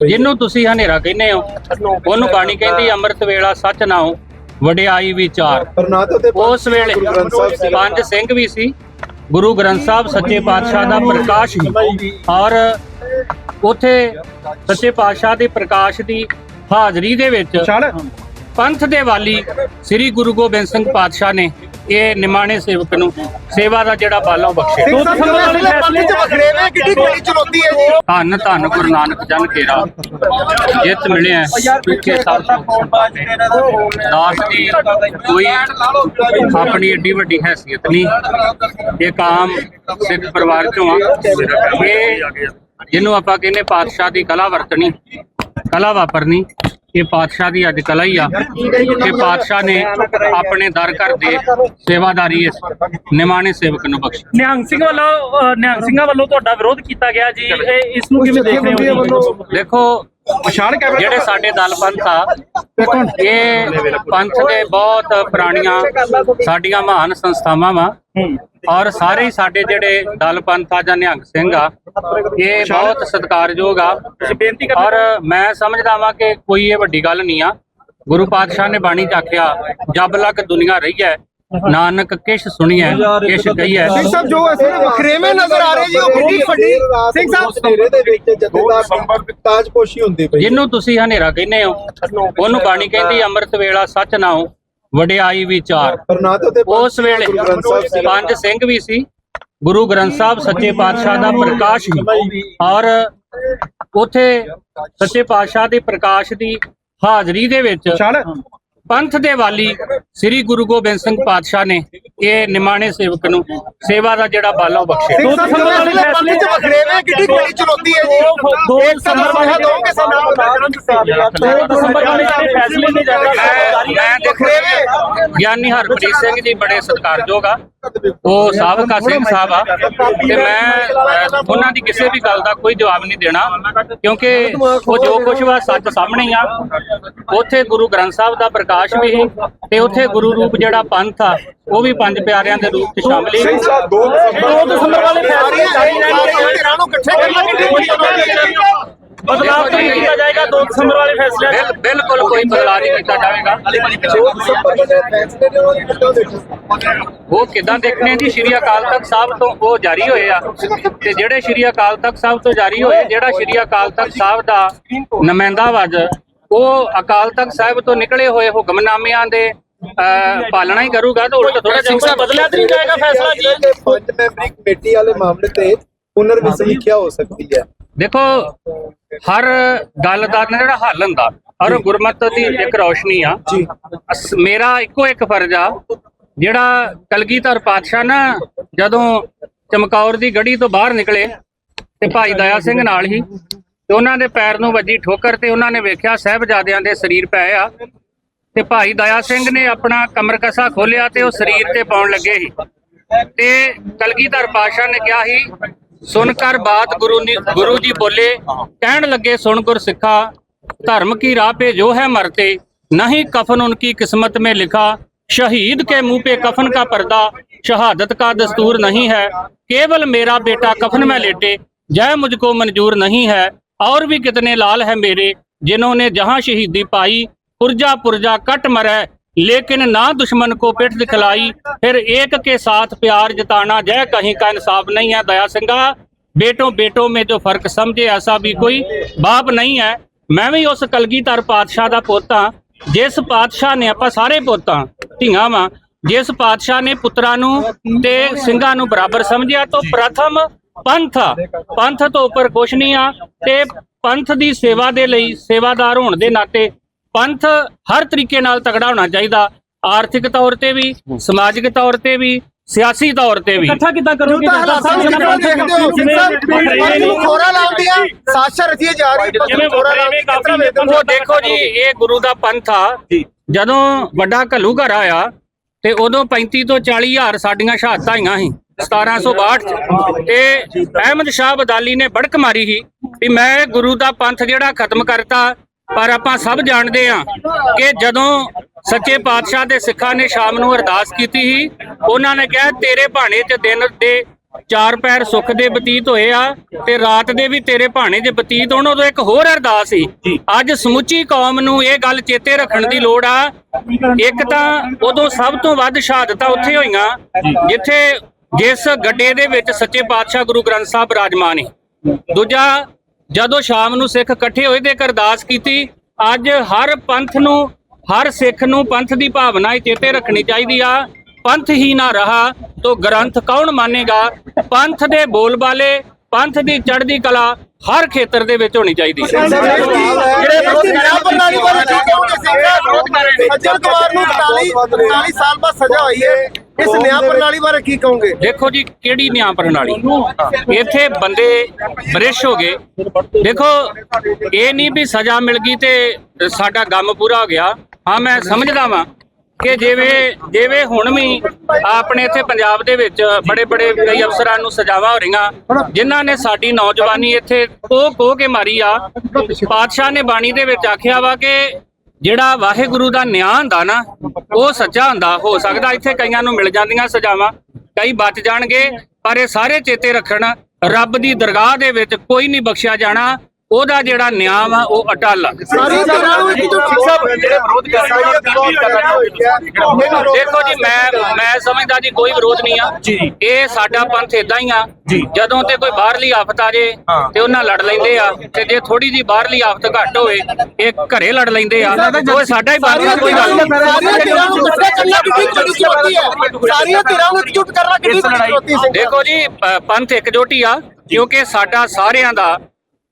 ਜਿਹਨੂੰ ਤੁਸੀਂ ਹਨੇਰਾ ਕਹਿੰਦੇ ਹੋ ਉਹਨੂੰ ਬਾਣੀ ਕਹਿੰਦੀ ਅੰਮ੍ਰਿਤ ਵੇਲਾ ਸੱਚ ਨਾਉ ਵਡਿਆਈ ਵਿਚਾਰ ਉਸ ਵੇਲੇ ਪੰਜ ਸਿੰਘ ਵੀ ਸੀ। ਗੁਰੂ ਗ੍ਰੰਥ ਸਾਹਿਬ ਸੱਚੇ ਪਾਤਸ਼ਾਹ ਦਾ ਪ੍ਰਕਾਸ਼ ਸੀ। ਔਰ ਉਥੇ ਸੱਚੇ ਪਾਤਸ਼ਾਹ ਦੇ ਪ੍ਰਕਾਸ਼ ਦੀ ਹਾਜ਼ਰੀ ਦੇ ਵਿੱਚ ਪੰਥ ਦੇ ਵਾਲੀ ਸ੍ਰੀ ਗੁਰੂ ਗੋਬਿੰਦ ਸਿੰਘ ਪਾਤਸ਼ਾਹ ਨੇ ਇਹ ਨਿਮਾਣੇ ਸੇਵਕ ਨੂੰ ਸੇਵਾ ਦਾ ਜਿਹੜਾ ਬਾਲੋਂ ਜੀ। ਧੰਨ ਧੰਨ ਗੁਰੂ ਨਾਨਕ ਜਨ ਕੇਰਾ। ਜਿੱਤ ਮਿਲਿਆ ਸੁਖੇ ਸਭ ਦਾਸ ਦੀ ਕੋਈ ਆਪਣੀ ਏਡੀ ਵੱਡੀ ਹੈਸੀਅਤ ਨਹੀਂ। ਇੱਕ ਆਮ ਸਿੱਖ ਪਰਿਵਾਰ ਚੋਂ ਆ। ਇਹ ਜਿਹਨੂੰ ਆਪਾਂ ਕਹਿੰਦੇ ਪਾਤਸ਼ਾਹ ਦੀ ਕਲਾ ਵਰਤਣੀ ਕਲਾ ਵਾਪਰਨੀ ਇਹ ਪਾਤਸ਼ਾਹ ਦੀ ਅੱਜ ਕਲਾ ਹੀ ਆ। ਕਿ ਪਾਤਸ਼ਾਹ ਨੇ ਆਪਣੇ ਦਰ ਘਰ ਦੇ ਸੇਵਾਦਾਰੀ ਇਸ ਨਿਮਾਣੇ ਸੇਵਕ ਨੂੰ ਬਖਸ਼ਿਆ ਨਿਹੰਗ ਸਿੰਘ ਵੱਲੋਂ ਨਿਹੰਗ ਸਿੰਘਾਂ ਵੱਲੋਂ ਤੁਹਾਡਾ ਵਿਰੋਧ ਕੀਤਾ ਗਿਆ ਜੀ। ਇਹ ਇਸ ਨੂੰ ਕਿਵੇਂ ਦੇਖ ਰਹੇ ਹੋ ਜੀ? ਦੇਖੋ ਜਿਹੜੇ ਸਾਡੇ ਦਲ ਪੰਥ ਆ ਇਹ ਪੰਥ ਦੇ ਬਹੁਤ ਪੁਰਾਣੀਆਂ ਸਾਡੀਆਂ ਮਹਾਨ ਸੰਸਥਾਵਾਂ ਵਾ ਔਰ ਸਾਰੇ ਸਾਡੇ ਜਿਹੜੇ ਦਲ ਪੰਥ ਆ ਜਾਂ ਨਿਹੰਗ ਸਿੰਘ ਆ ਇਹ ਬਹੁਤ ਸਤਿਕਾਰਯੋਗ ਆ। ਬੇਨਤੀ ਔਰ ਮੈਂ ਸਮਝਦਾ ਵਾਂ ਕਿ ਕੋਈ ਇਹ ਵੱਡੀ ਗੱਲ ਨਹੀਂ ਆ। ਗੁਰੂ ਪਾਤਸ਼ਾਹ ਨੇ ਬਾਣੀ ਚ ਆਖਿਆ ਜਬ ਲਕ ਦੁਨੀਆ ਰਹੀ ਹੈ ਨਾਨਕ ਕਿਛ ਸੁਣੀਐ ਕਿਛ ਕਹੀਐ ਸਿੰਘ ਸਾਹਿਬ ਜੋ ਅਸਲੇ ਵਖਰੇਵੇਂ ਨਜ਼ਰ ਆ ਰਹੇ ਜੀ ਉਹ ਕਿੱਡੀ ਵੱਡੀ ਸਿੰਘ ਸਾਹਿਬ। ਸਵੇਰੇ ਦੇ ਵਿੱਚ ਜਥੇਦਾਰ ਸੰਪਰਕ ਤਾਜਪੋਸ਼ੀ ਹੁੰਦੀ ਪਈ ਜਿਹਨੂੰ ਤੁਸੀਂ ਹਨੇਰਾ ਕਹਿੰਦੇ ਹੋ ਉਹਨੂੰ ਬਾਣੀ ਕਹਿੰਦੀ ਅੰਮ੍ਰਿਤ ਵੇਲਾ ਸੱਚ ਨਾਉ ਵਡਿਆਈ ਵਿਚਾਰ ਉਸ ਵੇਲੇ ਪੰਜ ਸਿੰਘ ਵੀ ਸੀ। ਗੁਰੂ ਗ੍ਰੰਥ ਸਾਹਿਬ ਸੱਚੇ ਪਾਤਸ਼ਾਹ ਦਾ ਪ੍ਰਕਾਸ਼ ਸੀ। ਔਰ ਉਥੇ ਸੱਚੇ ਪਾਤਸ਼ਾਹ ਦੇ ਪ੍ਰਕਾਸ਼ ਦੀ ਹਾਜ਼ਰੀ ਦੇ ਵਿੱਚ ਪੰਥ ਦੇ ਵਾਲੀ ਸ੍ਰੀ ਗੁਰੂ ਗੋਬਿੰਦ ਸਿੰਘ ਪਾਤਸ਼ਾਹ ਨੇ ਇਹ ਨਿਮਾਣੇ ਸੇਵਕ ਨੂੰ ਸੇਵਾ ਦਾ ਜਿਹੜਾ ਬਾਲੋਂ ਬਖਸ਼ਿਆ। ਸਾਹਿਬ ਜੋ ਅਸਲੇ ਪੰਨੇ ਚ ਵਖਰੇਵੇਂ ਕਿੱਡੀ ਕਿੱਡੀ ਚੁਣੌਤੀ ਹੈ ਜੀ। ਦੋ ਇੱਕ ਤਾਂ ਸੁਨੇਹਾ ਦੋਗੇ ਸਾਨੂੰ ਦਸੰਬਰ ਵਾਲੇ ਫੈਸਲੇ ਨੇ ਮੈਂ ਜਾਰੀ ਮੈਂ ਦੇਖੋ ਗਿਆਨੀ ਹਰਪ੍ਰੀਤ ਸਿੰਘ ਜੀ ਬੜੇ ਸਤਿਕਾਰਯੋਗ ਆ। ਉਹ ਸਾਬਕਾ ਸਿੰਘ ਸਾਹਿਬ ਆ। ਤੇ ਮੈਂ ਉਹਨਾਂ ਦੀ ਕਿਸੇ ਵੀ ਗੱਲ ਦਾ ਕੋਈ ਜਵਾਬ ਨਹੀਂ ਦੇਣਾ ਕਿਉਂਕਿ ਉਹ ਜੋ ਕੁਝ ਵਾ ਸੱਚ ਸਾਹਮਣੇ ਹੀ ਆ। ਉੱਥੇ ਗੁਰੂ ਗ੍ਰੰਥ ਸਾਹਿਬ ਦਾ ਪ੍ਰਕਾਸ਼ ਵੀ ਸੀ ਤੇ ਉੱਥੇ ਗੁਰੂ ਰੂਪ ਜਿਹੜਾ ਪੰਥ ਆ ਉਹ ਵੀ ਪੰਜ ਪਿਆਰਿਆਂ ਦੇ ਰੂਪ 'ਚ ਸ਼ਾਮਲ ਹੀ ਸਿੰਘ ਸਾਹਿਬ 2 ਦੋ ਦਸੰਬਰ ਵਾਲੇ ਫੈਸਲੇ ਜਾਰੀ ਰਹਿਣਗੇ ਧਿਰਾਂ ਨੂੰ ਇਕੱਠੇ ਕਰਨਾ ਕਿੱਡੀ ਵੱਡੀ ਚੁਣੌਤੀ ਹੈ ਬਦਲਾਅ ਤਾਂ ਨਹੀਂ ਕੀਤਾ ਜਾਏਗਾ? ਦੋ ਦਸੰਬਰ ਵਾਲੇ ਫੈਸਲੇ ਬਿਲ- ਬਿਲਕੁਲ ਕੋਈ ਬਦਲਾਅ ਨਹੀਂ ਕੀਤਾ ਜਾਵੇਗਾ। ਜਿਹੜੇ ਫੈਸਲੇ ਨੇ ਉਹ ਕਿੱਦਾਂ ਦੇਖੋ। ਉਹ ਕਿਦਾਂ ਦੇਖਣੇ ਜੀ? ਸ਼੍ਰੀ ਅਕਾਲ ਤਖਤ ਸਾਹਿਬ ਤੋਂ ਉਹ ਜਾਰੀ ਹੋਏ ਆ। ਤੇ ਜਿਹੜੇ ਸ਼੍ਰੀ ਅਕਾਲ ਤਖਤ ਸਾਹਿਬ ਤੋਂ ਜਾਰੀ ਹੋਏ ਜਿਹੜਾ ਸ਼੍ਰੀ ਅਕਾਲ ਤਖਤ ਸਾਹਿਬ ਦਾ ਨੁਮਾਇੰਦਾ ਵਜ ਉਹ ਅਕਾਲ ਤਖਤ ਸਾਹਿਬ ਤੋਂ ਨਿਕਲੇ ਹੋਏ ਹੁਕਮਨਾਮਿਆਂ ਦੇ ਪਾਲਣਾ ਹੀ ਕਰੂਗਾ ਤਾਂ ਉਲਟ ਥੋੜਾ ਸਾਹਿਬ ਬਦਲਿਆ ਤਾਂ ਨਹੀਂ ਜਾਏਗਾ ਫੈਸਲਾ ਜੀ? ਪੰਜ ਮੈਂਬਰੀ ਕਮੇਟੀ ਵਾਲੇ ਮਾਮਲੇ ਤੇ ਪੁਨਰ ਵਿਸਮੀਖਿਆ ਹੋ ਸਕਦੀ ਹੈ। ਦੇਖੋ ਹਰ ਗੱਲ ਦਾ ਜਿਹੜਾ ਹੱਲ ਹੁੰਦਾ ਔਰ ਗੁਰਮਤ ਦੀ ਇੱਕ ਰੌਸ਼ਨੀ ਆ। ਮੇਰਾ ਇੱਕੋ ਇੱਕ ਫਰਜ਼ ਆ ਜਿਹੜਾ ਕਲਗੀਧਰ ਪਾਤਸ਼ਾਹ ਨਾ ਜਦੋਂ ਚਮਕੌਰ ਦੀ ਗੜੀ ਤੋਂ ਬਾਹਰ ਨਿਕਲੇ ਤੇ ਭਾਈ ਦਇਆ ਸਿੰਘ ਨਾਲ ਹੀ ਤੇ ਉਹਨਾਂ ਦੇ ਪੈਰ ਨੂੰ ਵੱਜੀ ਠੋਕਰ ਤੇ ਉਹਨਾਂ ਨੇ ਵੇਖਿਆ ਸਹਿਬਜ਼ਾਦਿਆਂ ਦੇ ਸਰੀਰ ਪਏ ਆ ਤੇ ਭਾਈ ਦਇਆ ਸਿੰਘ ਨੇ ਆਪਣਾ ਕਮਰਕਸਾ ਖੋਲਿਆ ਤੇ ਉਹ ਸਰੀਰ ਤੇ ਪਾਉਣ ਲੱਗੇ ਸੀ। ਤੇ ਕਲਗੀਧਰ ਪਾਤਸ਼ਾਹ ਨੇ ਕਿਹਾ ਸੀ ਸੁਣ ਕਰ ਬਾਤ ਗੁਰੂ ਨੀ ਗੁਰੂ ਜੀ ਬੋਲੇ ਕਹਿਣ ਲੱਗੇ ਸੁਣ ਗੁਰ ਸਿੱਖਾ धर्म की राह पे जो है मरते नहीं कफन उनकी किस्मत में लिखा शहीद के मुंह पे कफन का पर्दा शहादत का दस्तूर नहीं है केवल मेरा बेटा कफन में लेटे जय मुझको मंजूर नहीं है और भी कितने लाल है मेरे जिन्होंने जहां शहीदी पाई पुरजा पुरजा कट मरे लेकिन ना दुश्मन को पिठ दिखलाई फिर एक के साथ प्यार जताना जय कहीं का इंसाफ नहीं है दया सिंगा बेटों बेटों में जो फर्क समझे ऐसा भी कोई बाप नहीं है ਮੈਂ ਵੀ ਉਸ ਕਲਗੀਧਰ ਪਾਤਸ਼ਾਹ ਦਾ ਪੁੱਤ ਹਾਂ ਜਿਸ ਪਾਤਸ਼ਾਹ ਨੇ ਆਪਾਂ ਸਾਰੇ ਪੁੱਤਾਂ ਧੀਆਂ ਵਾਂ ਜਿਸ ਪਾਤਸ਼ਾਹ ਨੇ ਪੁੱਤਰਾਂ ਨੂੰ ਤੇ ਸਿੰਘਾਂ ਨੂੰ ਬਰਾਬਰ ਸਮਝਿਆ ਤਾਂ ਪ੍ਰਥਮ ਪੰਥ ਆ। ਪੰਥ ਤੋਂ ਉੱਪਰ ਕੁਛ ਨਹੀਂ ਆ ਤੇ ਪੰਥ ਦੀ ਸੇਵਾ ਦੇ ਲਈ ਸੇਵਾਦਾਰ ਹੋਣ ਦੇ ਨਾਤੇ ਪੰਥ ਹਰ ਤਰੀਕੇ ਨਾਲ ਤਗੜਾ ਹੋਣਾ ਚਾਹੀਦਾ ਆਰਥਿਕ ਤੌਰ ਤੇ ਵੀ ਸਮਾਜਿਕ ਤੌਰ ਤੇ ਵੀ ਸਿਆਸੀ ਤੌਰ ਤੇ ਵੀ। ਇਕੱਠਾ ਕਿੱਦਾਂ ਕਰੋਗੇ? ਖੋਰਾ ਲਾਉਂਦੀਆਂ ਸਾਜ਼ਿਸ਼ਾਂ ਰਚੀਆਂ ਜਾ ਰਹੀ ਜਿਵੇਂ ਖੋਰਾ ਕਾਫੀ ਲਾਉਂਦੀਆਂ ਉਹ ਦੇਖੋ ਜੀ ਇਹ ਗੁਰੂ ਦਾ ਪੰਥ ਆ। ਜਦੋਂ ਵੱਡਾ ਘੱਲੂ ਘਰ ਆਇਆ ਤੇ ਉਦੋਂ 35 ਤੋਂ 40 ਹਜ਼ਾਰ ਸਾਡੀਆਂ ਸ਼ਹਾਦਤਾਂ ਆਈਆਂ ਸੀ 1762 ਚ। ਤੇ ਅਹਿਮਦ ਸ਼ਾਹ ਬਦਾਲੀ ਨੇ ਬੜਕ ਮਾਰੀ ਸੀ ਵੀ ਮੈਂ ਗੁਰੂ ਦਾ ਪੰਥ ਜਿਹੜਾ ਖਤਮ ਕਰਤਾ ਪਰ ਆਪਾਂ ਸਭ ਜਾਣਦੇ ਆ ਕਿ ਜਦੋਂ ਸੱਚੇ ਪਾਤਸ਼ਾਹ ਦੇ ਸਿੱਖਾਂ ਨੇ ਸ਼ਾਮ ਨੂੰ ਅਰਦਾਸ ਕੀਤੀ ਸੀ, ਉਹਨਾਂ ਨੇ ਕਿਹਾ, ਤੇਰੇ ਭਾਣੇ 'ਚ ਦਿਨ ਦੇ ਚਾਰ ਪੈਰ ਸੁੱਖ ਦੇ ਬਤੀਤ ਹੋਏ ਆ ਤੇ ਰਾਤ ਦੇ ਵੀ ਤੇਰੇ ਭਾਣੇ ਦੇ ਬਤੀਤ ਹੋਣ। ਉਦੋਂ ਇੱਕ ਹੋਰ ਅਰਦਾਸ ਸੀ, ਅੱਜ ਸਮੁੱਚੀ ਕੌਮ ਨੂੰ ਇਹ ਗੱਲ ਚੇਤੇ ਰੱਖਣ ਦੀ ਲੋੜ ਆ। ਇੱਕ ਤਾਂ ਉਦੋਂ ਸਭ ਤੋਂ ਵੱਧ ਸ਼ਹਾਦਤਾਂ ਉੱਥੇ ਹੋਈਆਂ, ਜਿੱਥੇ ਜਿਸ ਗੱਡੇ ਦੇ ਵਿੱਚ ਸੱਚੇ ਪਾਤਸ਼ਾਹ ਗੁਰੂ ਗ੍ਰੰਥ ਸਾਹਿਬ ਬਿਰਾਜਮਾਨ ਸੀ। ਦੂਜਾ ਜਦੋਂ ਸ਼ਾਮ ਨੂੰ ਸਿੱਖ ਇਕੱਠੇ ਹੋਏ ਤੇ ਅਰਦਾਸ ਕੀਤੀ ਅੱਜ ਹਰ ਪੰਥ ਨੂੰ ਹਰ ਸਿੱਖ ਨੂੰ ਪੰਥ ਦੀ ਭਾਵਨਾ ਚੇਤੇ ਰੱਖਣੀ ਚਾਹੀਦੀ ਆ। ਪੰਥ ਹੀ ਨਾ ਰਹਾ ਤੋ ਗ੍ਰੰਥ ਕੌਣ ਮੰਨੇਗਾ? ਪੰਥ ਦੇ ਬੋਲਬਾਲੇ ਪੰਥ ਦੀ ਚੜ੍ਹਦੀ ਕਲਾ ਹਰ ਖੇਤਰ ਦੇ ਵਿੱਚ ਹੋਣੀ ਚਾਹੀਦੀ ਹੈ। ਜਿਹੜੇ ਵਿਰੋਧ ਨਿਆਂ ਪ੍ਰਣਾਲੀ ਬਾਰੇ ਕੀ ਕਹੋਗੇ ਸਿੰਘ ਸਾਹਿਬ ਸੱਜਣ ਕੁਮਾਰ ਨੂੰ 42 42 ਸਾਲ ਬਾਅਦ ਸਜ਼ਾ ਹੋਈ ਹੈ। ਇਸ ਨਿਆਂ ਪ੍ਰਣਾਲੀ ਬਾਰੇ ਕੀ ਕਹੋਗੇ? ਦੇਖੋ ਜੀ ਕਿਹੜੀ ਨਿਆਂ ਪ੍ਰਣਾਲੀ? ਇੱਥੇ ਬੰਦੇ ਬ੍ਰਿਸ਼ ਹੋ ਗਏ। ਦੇਖੋ ਇਹ ਨਹੀਂ ਵੀ ਸਜ਼ਾ ਮਿਲ ਗਈ ਤੇ ਸਾਡਾ ਗਮ ਪੂਰਾ ਹੋ ਗਿਆ। ਹਾਂ ਮੈਂ ਸਮਝਦਾ ਵਾਂ ਕਿ ਜਿਵੇਂ ਜਿਵੇਂ ਹੁਣ ਵੀ ਆਪਣੇ ਇੱਥੇ ਪੰਜਾਬ ਦੇ ਵਿੱਚ ਬੜੇ ਬੜੇ ਕਈ ਅਫਸਰਾਂ ਨੂੰ ਸਜ਼ਾਵਾਂ ਹੋ ਰਹੀਆਂ ਜਿਨ੍ਹਾਂ ਨੇ ਸਾਡੀ ਨੌਜਵਾਨੀ ਇੱਥੇ ਕੋਹ ਕੋਹ ਕੇ ਮਾਰੀ ਆ। ਪਾਤਸ਼ਾਹ ਨੇ ਬਾਣੀ ਦੇ ਵਿੱਚ ਆਖਿਆ ਵਾ ਕਿ ਜਿਹੜਾ ਵਾਹਿਗੁਰੂ ਦਾ ਨਿਆਂ ਹੁੰਦਾ ਨਾ, ਉਹ ਸੱਚਾ ਹੁੰਦਾ, ਹੋ ਸਕਦਾ ਇੱਥੇ ਕਈਆਂ ਨੂੰ ਮਿਲ ਜਾਂਦੀਆਂ ਸਜ਼ਾਵਾਂ, ਕਈ ਬਚ ਜਾਣਗੇ, ਪਰ ਇਹ ਸਾਰੇ ਚੇਤੇ ਰੱਖਣ, ਰੱਬ ਦੀ ਦਰਗਾਹ ਦੇ ਵਿੱਚ ਕੋਈ ਨਹੀਂ ਬਖਸ਼ਿਆ ਜਾਣਾ ਉਹਦਾ ਜਿਹੜਾ ਨਿਆਂ ਵਾ ਉਹ ਅਟਲ ਆ। ਇੱਕ ਦੇਖੋ ਜੀ ਮੈਂ ਮੈਂ ਸਮਝਦਾ ਜੀ ਕੋਈ ਵਿਰੋਧ ਨਹੀਂ ਆ। ਇਹ ਸਾਡਾ ਪੰਥ ਇਦਾਂ ਹੀ ਆ। ਜਦੋਂ ਤੇ ਕੋਈ ਬਾਹਰਲੀ ਆਫਤ ਆ ਜੇ ਤੇ ਉਹਨਾਂ ਲੜ ਲੈਂਦੇ ਆ। ਤੇ ਜੇ ਥੋੜੀ ਜੀ ਬਾਹਰਲੀ ਆਫਤ ਘੱਟ ਹੋਵੇ ਇਹ ਘਰੇ ਲੜ ਲੈਂਦੇ ਆ। ਉਹ ਸਾਡਾ ਹੀ ਆ ਕੋਈ ਗੱਲ ਨਹੀਂ। ਸਾਰੀਆਂ ਧਿਰਾਂ ਨੂੰ ਇਕੱਠਾ ਕਰਨਾ ਕਿੰਨੀ ਵੱਡੀ ਚੁਣੌਤੀ ਹੈ ਸਾਰੀਆਂ ਧਿਰਾਂ ਨੂੰ ਇਕਜੁੱਟ ਕਰਨਾ ਕਿੰਨੀ ਵੱਡੀ ਚੁਣੌਤੀ ਹੈ ਦੇਖੋ ਜੀ ਪੰਥ ਇਕਜੁੱਟ ਹੀ ਆ ਕਿਉਂਕਿ ਸਾਡਾ ਸਾਰਿਆਂ ਦਾ